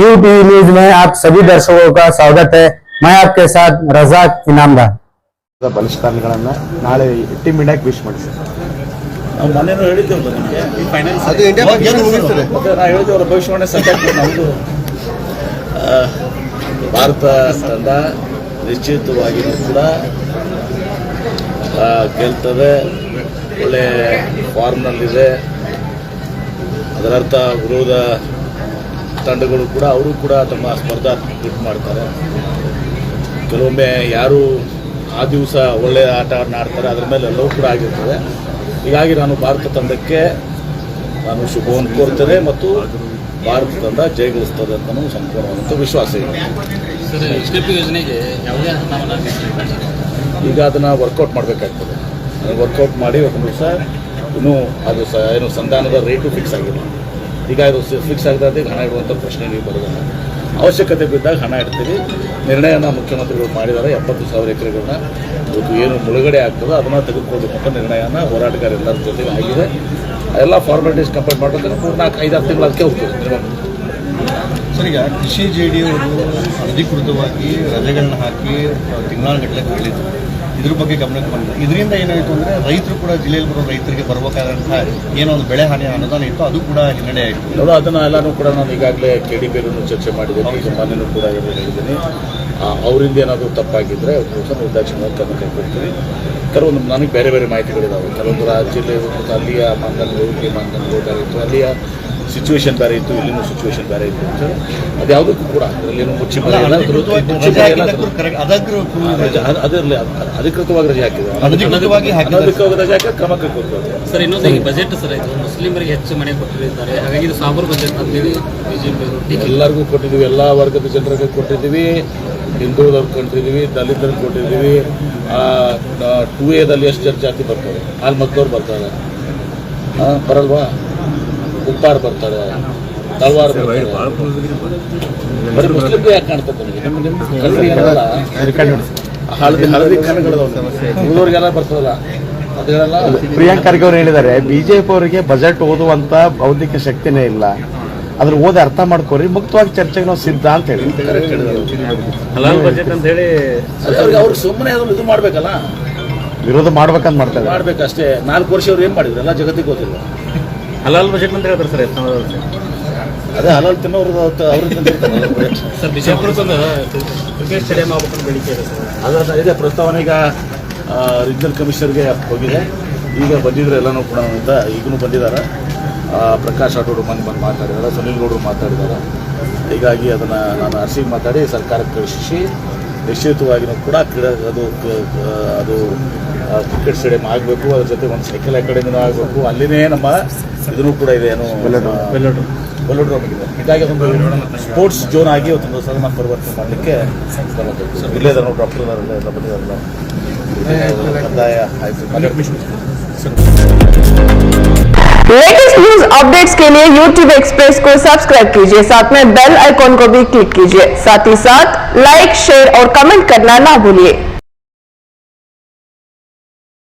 You TV news में आप सभी दर्शकों का स्वागत है मैं आपके साथ रजाक इनामदार ಬಲಿಷ್ಠಾನಗಳನ್ನ ನಾಳೆ ಟೀಮ್ ಇಂಡಿಯಾಕ್ಕೆ ವಿಶ್ ಮಾಡಿ ಸರ್ ನಾವು ಮೊನ್ನೆನೂ ಹೇಳಿದ್ದೇವಲ್ಲ ನಿಮಗೆ ಈ ಫೈನಾನ್ಸ್ ಅದು ಇಂಡಿಯಾ ಬಗ್ಗೆ ಏನು ಉಳಿಸ್ತದೆ? ಮತ್ತೆ ನಾ ಹೇಳಿದ್ದೇವಲ್ಲ ಭವಿಷ್ಯವಾಣಿ ಸಂಖ್ಯೆ ನಮ್ಮದು ಆ, ಭಾರತ ತಂಡ ನಿಶ್ಚಿತವಾಗಿಯೂ ಕೂಡ ಆ, ಗೆಲ್ತದೆ ಒಳ್ಳೆ ಫಾರ್ಮ್ನಲ್ಲಿದೆ ಅದರರ್ಥ ವಿರೋಧ ತಂಡಗಳು ಕೂಡ ಅವರು ಕೂಡ ತಮ್ಮ ಸ್ಪರ್ಧಾ ಇದು ಮಾಡ್ತಾರೆ. ಕೆಲವೊಮ್ಮೆ ಯಾರು ಆ ದಿವಸ ಒಳ್ಳೆಯ ಆಟವನ್ನು ಆಡ್ತಾರೆ ಅದರ ಮೇಲೆ ಎಲ್ಲವೂ ಕೂಡ ಆಗಿರ್ತದೆ. ಹೀಗಾಗಿ ನಾನು ಭಾರತ ತಂಡಕ್ಕೆ ನಾನು ಶುಭವನ್ನು ಕೋರ್ತೇನೆ ಮತ್ತು ಭಾರತ ತಂಡ ಜಯಗಳಿಸ್ತದೆ ಅಂತ ನನಗೆ ಸಂಪೂರ್ಣವಾದಂಥ ವಿಶ್ವಾಸ ಇದೆ. ಈಗ ಅದನ್ನು ವರ್ಕೌಟ್ ಮಾಡಬೇಕಾಗ್ತದೆ. ವರ್ಕೌಟ್ ಮಾಡಿ ಒಂದು ದಿವಸ ಇನ್ನೂ ಅದು ಸ ಏನು ಸಂಧಾನದ ರೇಟು ಫಿಕ್ಸ್ ಆಗಿಲ್ಲ. ಈಗ ಇದು ಫಿಕ್ಸ್ ಆಗದೆ ಹಣ ಇಡುವಂಥ ಪ್ರಶ್ನೆ ನೀವು ಬರೋದಿಲ್ಲ ಅವಶ್ಯಕತೆ ಬಿದ್ದಾಗ ಹಣ ಇಡ್ತೀವಿ. ನಿರ್ಣಯನ ಮುಖ್ಯಮಂತ್ರಿಗಳು ಮಾಡಿದ್ದಾರೆ. ಎಪ್ಪತ್ತು ಸಾವಿರ ಎಕರೆಗಳನ್ನ ಇವತ್ತು ಏನು ಮುಳುಗಡೆ ಆಗ್ತದೋ ಅದನ್ನು ತೆಗೆದುಕೊಳ್ಬೇಕು ಅಂತ ನಿರ್ಣಯನ ಹೋರಾಟಗಾರ ಎಲ್ಲರ ಜೊತೆ ಆಗಿದೆ. ಎಲ್ಲ ಫಾರ್ಮಾಲಿಟೀಸ್ ಕಂಪ್ಲೀಟ್ ಮಾಡೋದ್ರೆ ಮೂರು ನಾಲ್ಕು ಐದಾರು ತಿಂಗಳು ಅದಕ್ಕೆ ಹೋಗ್ತದೆ ಕೃಷಿ ಜೆ ಡಿ ಅವರು ಅಧಿಕೃತವಾಗಿ ರಜೆಗಳನ್ನ ಹಾಕಿ ತಿಂಗಳಗಟ್ಟಲೆ ಹೇಳಿದ್ರು ಇದ್ರ ಬಗ್ಗೆ ಗಮನಕ್ಕೆ ಬಂದಿದೆ ಇದರಿಂದ ಏನಾಯಿತು ಅಂದರೆ ರೈತರು ಕೂಡ ಜಿಲ್ಲೆಯಲ್ಲಿ ಬರೋ ರೈತರಿಗೆ ಬರಬೇಕಾದಂತಹ ಏನೋ ಒಂದು ಬೆಳೆ ಹಾನಿ ಅನುದಾನ ಇತ್ತು ಅದು ಕೂಡ ಹಿನ್ನಡೆ ಆಯಿತು. ಅದನ್ನು ಎಲ್ಲನೂ ಕೂಡ ನಾನು ಈಗಾಗಲೇ ಕೆ ಡಿ ಬೇರನ್ನು ಚರ್ಚೆ ಮಾಡಿದ್ದೀನಿ ಮೊನ್ನೆನೂ ಕೂಡ ಹೇಳಿದ್ದೀನಿ. ಅವರಿಂದ ಏನಾದರೂ ತಪ್ಪಾಗಿದ್ದರೆ ನಿರ್ದಾಕ್ಷಿಣ್ಯವಾಗಿ ಕ್ರಮ ಕೈಗೊಳ್ತೀವಿ ಕೆಲವೊಂದು ನನಗೆ ಬೇರೆ ಬೇರೆ ಮಾಹಿತಿಗಳಿದ್ದಾವೆ ಕೆಲವೊಂದು ರಾಜ್ಯದಲ್ಲಿ ಅಲ್ಲಿಯ ಮಾನದಂಡಗಳು ಇಲ್ಲಿ ಮಾನದಂಡಗಳು ಅಲ್ಲಿಯ ಸಿಚುವೇಶನ್ ಬೇರೆ ಇತ್ತು ಇಲ್ಲಿನೂ ಸಿಚುವೇಶನ್ ಬೇರೆ ಇತ್ತು. ಅಂತ ಅದು ಯಾವುದಕ್ಕೂ ಕೂಡ ಅದರಲ್ಲೇನು ಮುಚ್ಚಿ ಅಲ್ಲ, ಮರೆಯಲ್ಲ, ಮುಚ್ಚಿ ರಜೆ ಮರೆಯಲ್ಲ. ಹಾಕಿದ್ದಕ್ಕೂ correct- ಅದಕ್ಕೂ proof ಇದೆ. ರಜೆ- ಅದು- ಅದಿರಲಿ ಅದು- ಅಧಿಕೃತವಾಗಿ ರಜೆ ಹಾಕಿದೆ ಅನಧಿಕೃತವಾಗಿ ರಜೆ ಹಾಕಿ ಕ್ರಮ ಕೈಗೊಳ್ತೀವಿ ಸರ್ ಇನ್ನೊಂದು ಈ ಬಜೆಟ್ ಸರ್ ಇದು ಮುಸ್ಲಿಮರಿಗೆ ಹೆಚ್ಚು ಮನೆ ಕೊಟ್ಟಿದ್ದಾರೆ. ಹಾಗಾಗಿ ಇದು ಸಾಬರ್ ಬಜೆಟ್ ಅಂತೇಳಿ ಬಿಜೆಪಿ ಎಲ್ಲರಿಗೂ ಕೊಟ್ಟಿದ್ದೀವಿ ಎಲ್ಲ ವರ್ಗದ ಜನರಿಗೆ ಕೊಟ್ಟಿದ್ದೀವಿ. ಹಿಂದೂದವ್ರು ಕೊಟ್ಟಿದ್ದೀವಿ ದಲಿತರಿಗೆ ಕೊಟ್ಟಿದ್ದೀವಿ. ಟೂ ಎದಲ್ಲಿ ಎಷ್ಟು ಜನ ಜಾತಿ ಬರ್ತಾರೆ ಅಲ್ಲಿ ಮಕ್ಕಳವ್ರು ಬರ್ತಾರೆ. ಹಾಂ ಬರಲ್ವಾ? ಉಪ್ಪಾರ್ ಬರ್ತಾರೆ ತಲ್ವಾರ್ ಬರ್ತಾರೆ. ಬರೀ ಮುಸ್ಲಿಮ್ಗೆ ಯಾಕೆ ಕಾಣ್ತದೆ ಹಳದಿ ಬರ್ತದಲ್ಲ. ಅದೆಲ್ಲ ಪ್ರಿಯಾಂಕ್ ಖರ್ಗೆ ಅವರು ಹೇಳಿದ್ದಾರೆ ಬಿಜೆಪಿ ಅವರಿಗೆ ಬಜೆಟ್ ಓದುವಂತ ಬೌದ್ಧಿಕ ಶಕ್ತಿನೇ ಇಲ್ಲ. ಅದ್ರ ಓದಿ ಅರ್ಥ ಮಾಡ್ಕೋರಿ ಮುಕ್ತವಾಗಿ ಚರ್ಚೆಗೆ ನಾವು ಸಿದ್ಧ ಅಂತ ಹೇಳಿ. ಬಜೆಟ್ ಅಂತ ಹೇಳಿ ಅವ್ರಿಗೆ ಸುಮ್ಮನೆ ಅದನ್ನು ಇದು ಮಾಡ್ಬೇಕಲ್ಲ? ವಿರೋಧ ಮಾಡ್ಬೇಕಂತ ಮಾಡ್ತಾರೆ ಮಾಡ್ಬೇಕಷ್ಟೇ. ನಾಲ್ಕು ವರ್ಷ ಅವ್ರು ಏನು ಮಾಡಿದ್ರು? ಎಲ್ಲ ಜಗತ್ತಿಗೆ ಗೊತ್ತಿಲ್ಲ. ಹಲಾಲ್ ಬಜೆಟ್ ಅಂತ ಹೇಳ್ತಾರೆ ಸರ್ ಅದೇ ಹಲಾಲ್ ತಿನ್ನೋರು ಅವರು ತಂದಿರ್ತಾರೆ ಸರ್ ಬಿಜಾಪುರಕ್ಕೊಂದು ಕ್ರಿಕೆಟ್ ಸ್ಟೇಡಿಯಂ ಆಗ್ಬೇಕು ಬೇಡಿಕೆ ಇದೆ ಸರ್. ಅದ ಇದೆ ಪ್ರಸ್ತಾವನೆ ಈಗ ರೀಜನಲ್ ಕಮಿಷನರ್ಗೆ ಹೋಗಿದೆ. ಈಗ ಬಂದಿದ್ರೆ ಎಲ್ಲನೂ ಕೂಡ ಅಂತ ಈಗಲೂ ಬಂದಿದ್ದಾರೆ ಆ, ಪ್ರಕಾಶ್ ರಾಠೋಡ್ ಮನೆ ಬಂದು ಮಾತಾಡಿದ್ದಾರೆ ಸುನಿಲ್ ಗೌಡರು ಮಾತಾಡಿದ್ದಾರೆ ಹೀಗಾಗಿ ಅದನ್ನು ನಾನು ಅರ್ಸಿಗೆ ಮಾತಾಡಿ ಸರ್ಕಾರಕ್ಕೆ ಕಳಿಸಿ. ನಿಶ್ಚಿತವಾಗಿಯೂ ಕೂಡ ಕ್ರೀಡಾ ಅದು ಅದು ಕ್ರಿಕೆಟ್ ಸ್ಟೇಡಿಯಂ ಆಗಬೇಕು ಅದ್ರ ಜೊತೆ ಒಂದು ಸೈಕಲ್ ಅಕಾಡೆಮಿನೂ ಆಗಬೇಕು ಅಲ್ಲಿನೇ ನಮ್ಮ ಇದನ್ನು ಕೂಡ ಇದೆ ಏನು ಬಲ್ಲೋಡ್ರೋಮ್ ಇದೆ ಹೀಗಾಗಿ ಅದೊಂದು ಸ್ಪೋರ್ಟ್ಸ್ ಜೋನ್ ಆಗಿ ಒಂದು ಸದನ ಪರಿವರ್ತನೆ ಮಾಡಲಿಕ್ಕೆ ಕ್ರಮ ಕೈಗೊಳ್ಳಿ. ಇಲ್ಲೇ ಇದ್ದಾರೆ ನೋಡಿ ಡಾಕ್ಟರ್ ಇದಾರಲ್ಲ ಎಲ್ಲ ಬಂದಿದ್ದಾರಲ್ಲ ಕಂದಾಯ ಆಯಿತು लेटेस्ट न्यूज अपडेट्स के लिए YouTube एक्सप्रेस को सब्सक्राइब कीजिए साथ में बेल आइकॉन को भी क्लिक कीजिए साथ ही साथ लाइक शेयर और कमेंट करना ना भूलिए